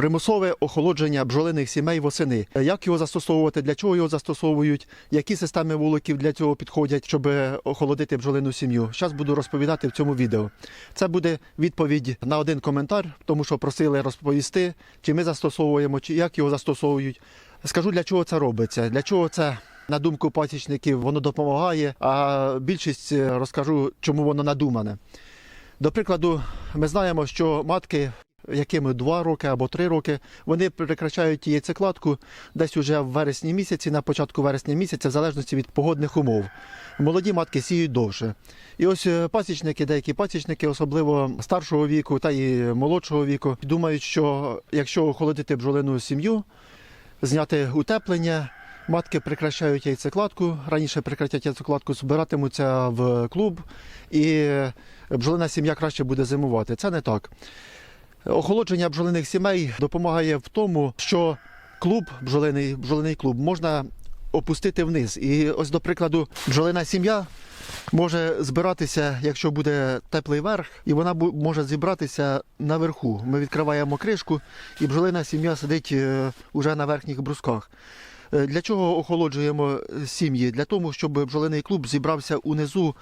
Примусове охолодження бджолиних сімей восени. Як його застосовувати, для чого його застосовують, які системи вуликів для цього підходять, щоб охолодити бджолину сім'ю. Зараз буду розповідати в цьому відео. Це буде відповідь на один коментар, тому що просили розповісти, чи ми застосовуємо, чи як його застосовують. Скажу, для чого це робиться, для чого це. На думку пасічників, воно допомагає, а більшість е, розкажу, чому воно надумане. До прикладу, ми знаємо, що матки, якими 2 роки або 3 роки, вони прекращають яйцекладку десь уже в вересні місяці, на початку вересня місяця, в залежності від погодних умов. Молоді матки сіють довше. І ось е, пасічники, деякі пасічники, особливо старшого віку та й молодшого віку, думають, що якщо охолодити бджолину сім'ю, зняти утеплення. Матки прекращають яйцекладку. Раніше прекратять яйцекладку, збиратимуться в клуб, і бджолина сім'я краще буде зимувати. Це не так. Охолодження бджолиних сімей допомагає в тому, що клуб, бджолиний, бджолиний клуб, можна опустити вниз. І ось, до прикладу, бджолина сім'я може збиратися, якщо буде теплий верх, і вона може зібратися наверху. Ми відкриваємо кришку, і бджолина сім'я сидить е, уже на верхніх брусках. Е, Для чого охолоджуємо сім'ї? Для того, щоб бджолиний клуб зібрався унизу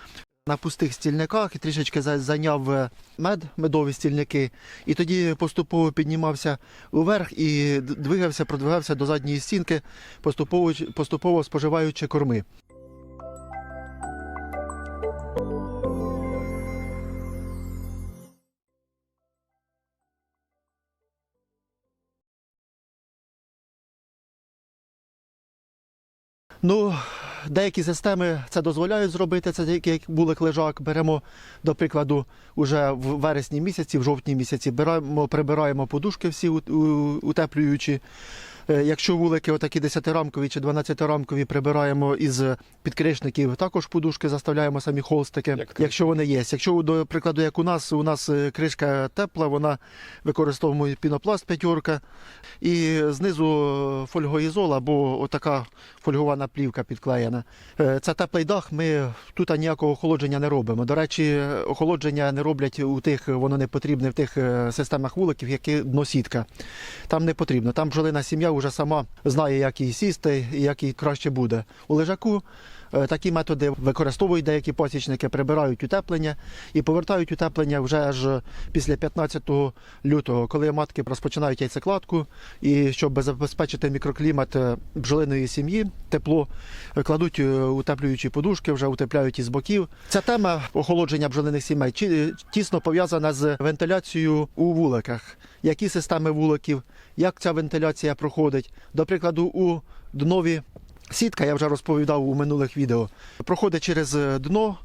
на пустих стільниках і трішечки зайняв е, мед, медові стільники, і тоді поступово піднімався уверх і двигався, продвигався до задньої стінки, поступово, поступово споживаючи корми. Ну, деякі системи це дозволяють зробити. Це як вулик лежак. Беремо, до прикладу, уже в вересні місяці, в жовтні місяці, беремо, прибираємо подушки всі утеплюючі. Е, Якщо вулики отакі 10-рамкові чи 12-рамкові прибираємо із підкришників, також подушки заставляємо самі холстики, Як якщо вони є. Якщо, до прикладу, як у нас, у нас е, кришка тепла, вона використовує пінопласт п'ятерка, і знизу фольгоізол або отака фольгована плівка підклеєна. Е, Це теплий дах. Ми тут ніякого охолодження не робимо. До речі, охолодження не роблять у тих, воно не потрібне в тих системах вуликів, які дносітка. Там не потрібно. Там бджолина сім'я вже сама знає, як їй сісти і як їй краще буде. У лежаку такі методи використовують деякі пасічники, прибирають утеплення і повертають утеплення вже аж після 15 лютого, коли матки розпочинають яйцекладку, і щоб забезпечити мікроклімат е, бджолиної сім'ї, тепло, е, кладуть е, утеплюючі подушки, вже утепляють із боків. Ця тема охолодження бджолиних сімей тісно пов'язана з вентиляцією у вуликах. Які системи вуликів, як ця вентиляція проходить. До прикладу, у днові сітка, я вже розповідав у минулих відео, проходить через е, дно,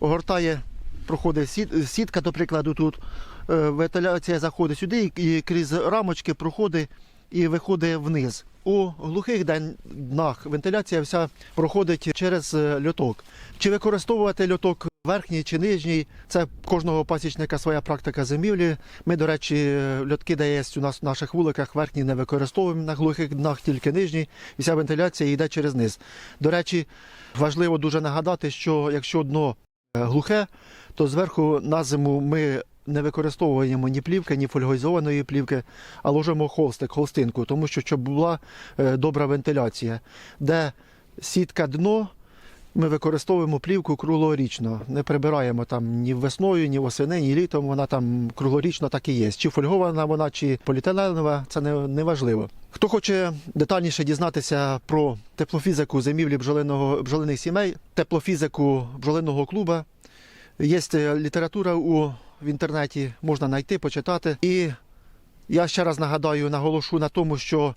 огортає, проходить сітка, до прикладу, тут. Е, Вентиляція заходить сюди і крізь рамочки проходить і виходить вниз. У глухих днах вентиляція вся проходить через е, льоток. Чи використовувати льоток верхній чи нижній, це кожного пасічника своя практика зимівлі. Ми, до речі, льотки, де у нас в наших вуликах, верхній не використовуємо на глухих днах, тільки нижній, і вся вентиляція йде через низ. До речі, важливо дуже нагадати, що якщо дно е, глухе, то зверху на зиму ми не використовуємо ні плівки, ні фольгоізованої плівки, а ложимо холстик, холстинку, тому що щоб була е, добра вентиляція. Де сітка дно, ми використовуємо плівку круглорічно. Не прибираємо там ні весною, ні восени, ні літом. Вона там круглорічно так і є. Чи фольгована вона, чи поліетиленова, це не, не важливо. Хто хоче детальніше дізнатися про теплофізику зимівлі бджолиного, бджолиних сімей, теплофізику бджолиного клуба, Є література у в інтернеті, можна знайти, почитати. І я ще раз нагадаю, наголошу на тому, що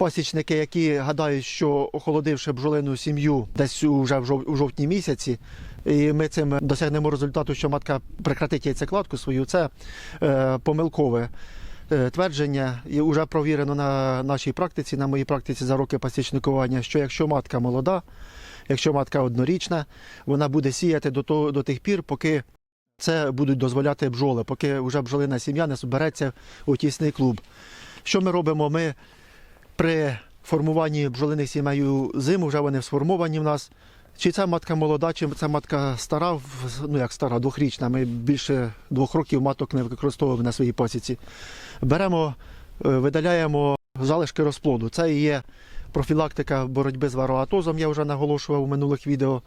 пасічники, які гадають, що охолодивши бджолину сім'ю десь уже в жовтні місяці, і ми цим досягнемо результату, що матка прекратить яйцекладку свою, це е, помилкове. е, Твердження і вже провірено на нашій практиці, на моїй практиці за роки пасічникування, що якщо матка молода, якщо матка однорічна, вона буде сіяти до, того, до тих пір, поки це будуть дозволяти бджоли, поки вже бджолина сім'я не збереться у тісний клуб. Що ми робимо? Ми при формуванні бджолиних сімей зиму, вже вони сформовані в нас. Чи ця матка молода, чи ця матка стара, ну як стара, двохрічна. Ми більше двох років маток не використовували на своїй пасіці. Беремо е, видаляємо залишки розплоду. Це і є профілактика боротьби з вароатозом, я вже наголошував у минулих відео.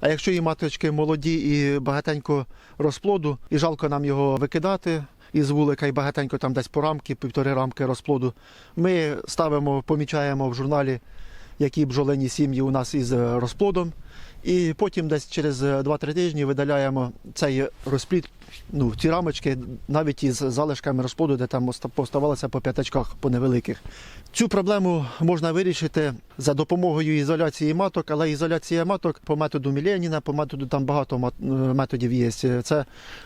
А якщо і маточки молоді і багатенько розплоду, і жалко нам його викидати із вулика, і багатенько там десь по рамки, півтори рамки розплоду, ми ставимо, помічаємо в журналі, які бджолині сім'ї у нас із е, розплодом. І потім десь через е, 2-3 тижні видаляємо цей розплід, ну, ці рамочки, навіть із залишками розплоду, де там поставалося по п'ятачках, по невеликих. Цю проблему можна вирішити за допомогою ізоляції маток, але ізоляція маток по методу Міленіна, по методу там багато е, методів є. Це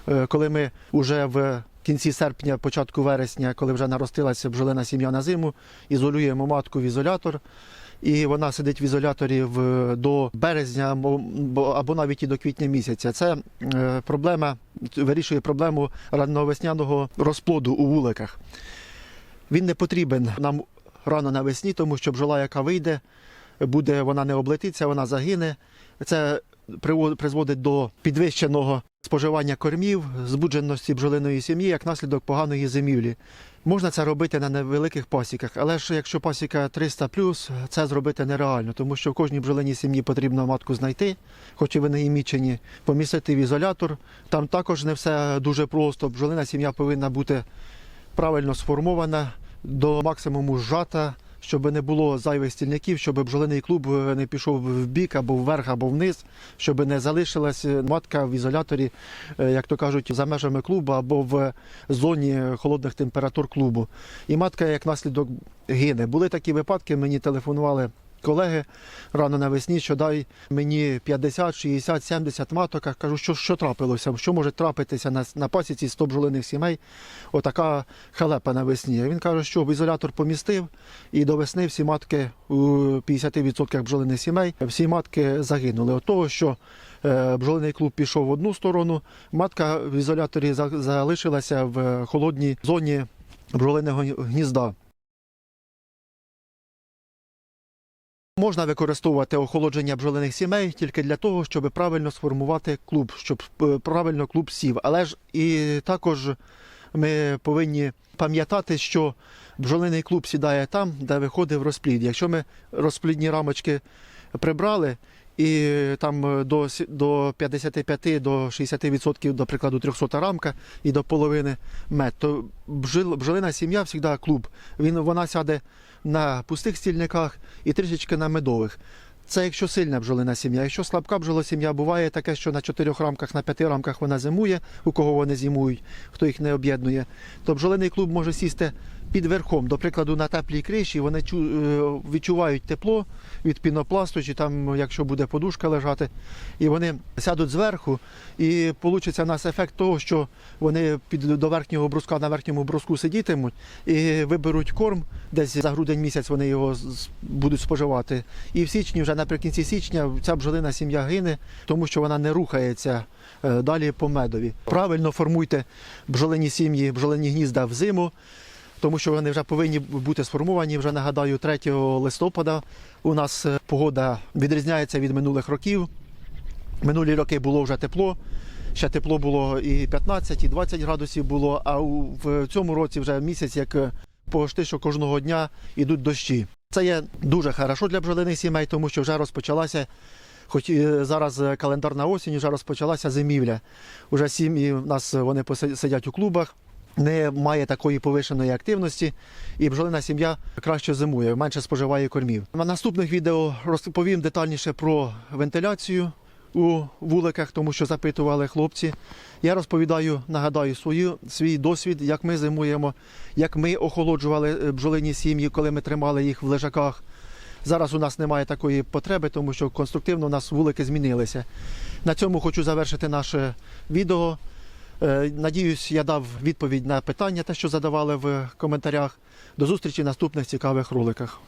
е, коли ми вже в кінці серпня, початку вересня, коли вже наростилася бджолина сім'я на зиму, ізолюємо матку в ізолятор. І вона сидить в ізоляторі до березня або, навіть і до квітня місяця. Це е, проблема вирішує проблему ранньовесняного розплоду у вуликах. Він не потрібен нам рано навесні, тому що бджола, яка вийде, буде, вона не облетиться, вона загине. Це призводить до підвищеного споживання кормів, збудженості бджолиної сім'ї як наслідок поганої зимівлі. Можна це робити на невеликих пасіках, але ж якщо пасіка 300 це зробити нереально, тому що в кожній бджолиній сім'ї потрібно матку знайти, хоч і вони і мічені, помістити в ізолятор. Там також не все дуже просто. Бджолина сім'я повинна бути правильно сформована, до максимуму зжата, щоб не було зайвих стільників, щоб бджолиний клуб е, не пішов в бік або вверх, або вниз, щоб не залишилась матка в ізоляторі, е, як то кажуть, за межами клубу або в зоні холодних температур клубу. І матка як наслідок гине. Були такі випадки, мені телефонували. Колеги рано навесні, що дай мені 50, 60, 70 маток. Кажу, що, що трапилося, що може трапитися на, на пасіці 100 бджолиних сімей, отака халепа навесні. Він каже, що в ізолятор помістив, і до весни всі матки у 50% бджолиних сімей, всі матки загинули. От того, що е, бджолиний клуб пішов в одну сторону, матка в ізоляторі за- залишилася в холодній зоні бджолиного гнізда. Можна використовувати охолодження бджолиних сімей тільки для того, щоб правильно сформувати клуб, щоб е, правильно клуб сів. Але ж і також ми повинні пам'ятати, що бджолиний клуб сідає там, де виходив розплід. Якщо ми розплідні рамочки прибрали, і там е, до, до 55 до 60%, до прикладу, 300 рамка і до половини мед, то бджол, бджолина сім'я завжди клуб. Він, вона сяде на пустих стільниках і трішечки на медових. Це якщо сильна бджолина сім'я. Якщо слабка бджолосім'я, буває таке, що на чотирьох рамках, на п'яти рамках вона зимує, у кого вони зимують, хто їх не об'єднує, то бджолиний клуб може сісти під верхом. До прикладу, на теплій криші вони е, відчувають тепло від пінопласту, чи там, якщо буде подушка лежати, і вони сядуть зверху, і вийде у нас ефект того, що вони під до верхнього бруска на верхньому бруску сидітимуть і виберуть корм, десь за грудень місяць вони його будуть споживати. І в січні, вже наприкінці січня, ця бджолина сім'я гине, тому що вона не рухається е, далі по медові. Правильно формуйте бджолині сім'ї, бджолині гнізда взиму. Тому що вони вже повинні бути сформовані. Вже нагадаю, 3 листопада у нас е, погода відрізняється від минулих років. Минулі роки було вже тепло. Ще тепло було і 15, і 20 градусів було. А в цьому році вже місяць, як е, пошти, що кожного дня йдуть дощі. Це є дуже хорошо для бджолиних сімей, тому що вже розпочалася, хоч і зараз е, календарна осінь, вже розпочалася зимівля. Уже сім'ї в нас вони сидять у клубах. Немає такої повишеної активності, і бджолина сім'я краще зимує, менше споживає кормів. На наступних відео розповім детальніше про вентиляцію у вуликах, тому що запитували хлопці. Я розповідаю, нагадаю свою, свій досвід, як ми зимуємо, як ми охолоджували е, бджолині сім'ї, коли ми тримали їх в лежаках. Зараз у нас немає такої потреби, тому що конструктивно у нас вулики змінилися. На цьому хочу завершити наше відео. Е, Надіюсь, я дав відповідь на питання, те, що задавали в коментарях. До зустрічі в наступних цікавих роликах.